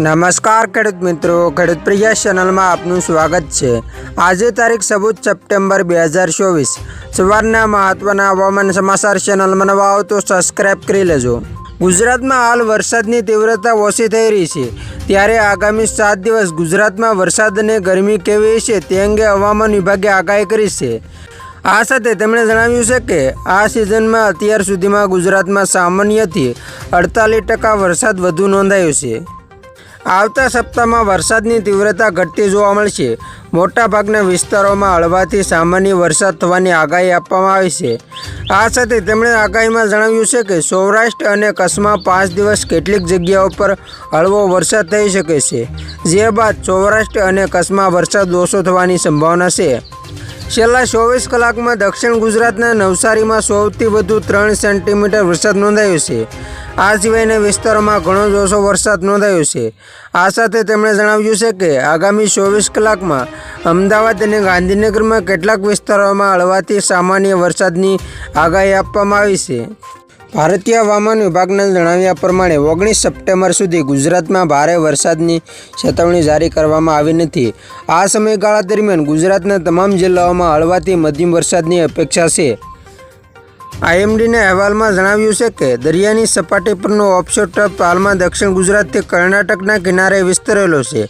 નમસ્કાર ખેડૂત મિત્રો, ખેડૂત પ્રિયા ચેનલમાં આપનું સ્વાગત છે. આજે તારીખ ચૌદ સપ્ટેમ્બર બે હજાર ચોવીસ. સવારના મહત્વના હવામાન સમાચાર ચેનલમાં નવા આવો તો સબસ્ક્રાઈબ કરી લેજો. ગુજરાતમાં હાલ વરસાદની તીવ્રતા ઓછી થઈ રહી છે. ત્યારે આગામી સાત દિવસ ગુજરાતમાં વરસાદ અને ગરમી કેવી છે તે અંગે હવામાન વિભાગે આગાહી કરી છે. આ સાથે તેમણે જણાવ્યું છે કે, આ સિઝનમાં અત્યાર સુધીમાં ગુજરાતમાં સામાન્યથી અડતાલીસ ટકા વરસાદ વધુ નોંધાયો છે. આવતા સપ્તાહમાં વરસાદની તીવ્રતા ઘટતી જોવા મળશે. મોટાભાગના વિસ્તારોમાં હળવાથી સામાન્ય વરસાદ થવાની આગાહી આપવામાં આવી છે. આ સાથે તેમણે આગાહીમાં જણાવ્યું છે કે સૌરાષ્ટ્ર અને કચ્છમાં પાંચ દિવસ કેટલીક જગ્યાઓ પર હળવો વરસાદ થઈ શકે છે. જે બાદ સૌરાષ્ટ્ર અને કચ્છમાં વરસાદ ઓછો થવાની સંભાવના છે. છેલ્લા ચોવીસ કલાકમાં દક્ષિણ ગુજરાતના નવસારીમાં સૌથી વધુ ત્રણ સેન્ટીમીટર વરસાદ નોંધાયો છે. આ સિવાયના વિસ્તારોમાં ઘણો જ ઓછો વરસાદ નોંધાયો છે. આ સાથે તેમણે જણાવ્યું છે કે આગામી ચોવીસ કલાકમાં અમદાવાદ અને ગાંધીનગરમાં કેટલાક વિસ્તારોમાં હળવાથી સામાન્ય વરસાદની આગાહી આપવામાં આવી છે. ભારતીય હવામાન વિભાગના જણાવ્યા પ્રમાણે ઓગણીસ સપ્ટેમ્બર સુધી ગુજરાતમાં ભારે વરસાદની ચેતવણી જારી કરવામાં આવી નથી. આ સમયગાળા દરમિયાન ગુજરાતના તમામ જિલ્લાઓમાં હળવાથી મધ્યમ વરસાદની અપેક્ષા છે. આઈએમડીના અહેવાલમાં જણાવ્યું છે કે, દરિયાની સપાટી પરનો ઓફશોર ટ્રફ હાલમાં દક્ષિણ ગુજરાતથી કર્ણાટકના કિનારે વિસ્તરેલો છે.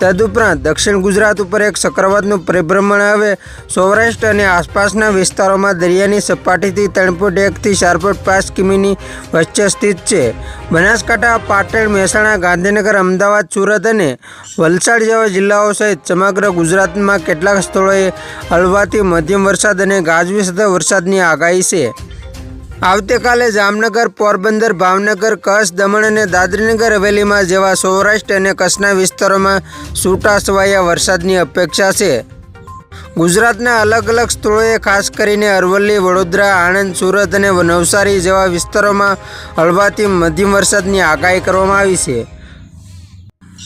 તદુપરાંત, દક્ષિણ ગુજરાત ઉપર એક ચક્રવાતનું પરિભ્રમણ હવે સૌરાષ્ટ્ર અને આસપાસના વિસ્તારોમાં દરિયાની સપાટીથી ત્રણ પોઈન્ટ એકથી ચાર પોઈન્ટ પાંચ કિમીની વચ્ચે સ્થિત છે. બનાસકાંઠા, પાટણ, મહેસાણા, ગાંધીનગર, અમદાવાદ, સુરત અને વલસાડ જેવા જિલ્લાઓ સહિત સમગ્ર ગુજરાતમાં કેટલાક સ્થળોએ હળવાથી મધ્યમ વરસાદ અને ગાજવી સાથે વરસાદની આગાહી છે. આવતીકાલે જામનગર, પોરબંદર, ભાવનગર, કચ્છ, દમણ અને દાદરીનગર હવેલીમાં જેવા સૌરાષ્ટ્ર અને કચ્છના વિસ્તારોમાં છૂટા છવાયા વરસાદની અપેક્ષા છે. ગુજરાતના અલગ અલગ સ્થળોએ ખાસ કરીને અરવલ્લી, વડોદરા, આણંદ, સુરત અને નવસારી જેવા વિસ્તારોમાં હળવાથી મધ્યમ વરસાદની આગાહી કરવામાં આવી છે.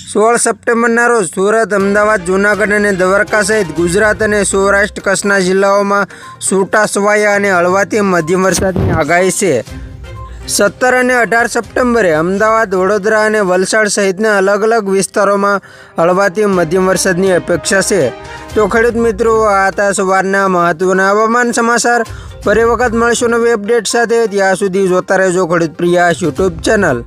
સોળ સપ્ટેમ્બરના રોજ સુરત, અમદાવાદ, જૂનાગઢ અને દ્વારકા સહિત ગુજરાત અને સૌરાષ્ટ્ર કચ્છના જિલ્લાઓમાં છૂટા છવાયા અને હળવાથી મધ્યમ વરસાદની આગાહી છે. સત્તર અને અઢાર સપ્ટેમ્બરે અમદાવાદ, વડોદરા અને વલસાડ સહિતના અલગ અલગ વિસ્તારોમાં હળવાથી મધ્યમ વરસાદની અપેક્ષા છે. તો ખેડૂત મિત્રો, આ હતા સવારના મહત્વના હવામાન સમાચાર. ફરી વખત મળશું નવી અપડેટ સાથે. ત્યાં સુધી જોતા રહેજો ખેડૂત પ્રિયા યુટ્યુબ ચેનલ.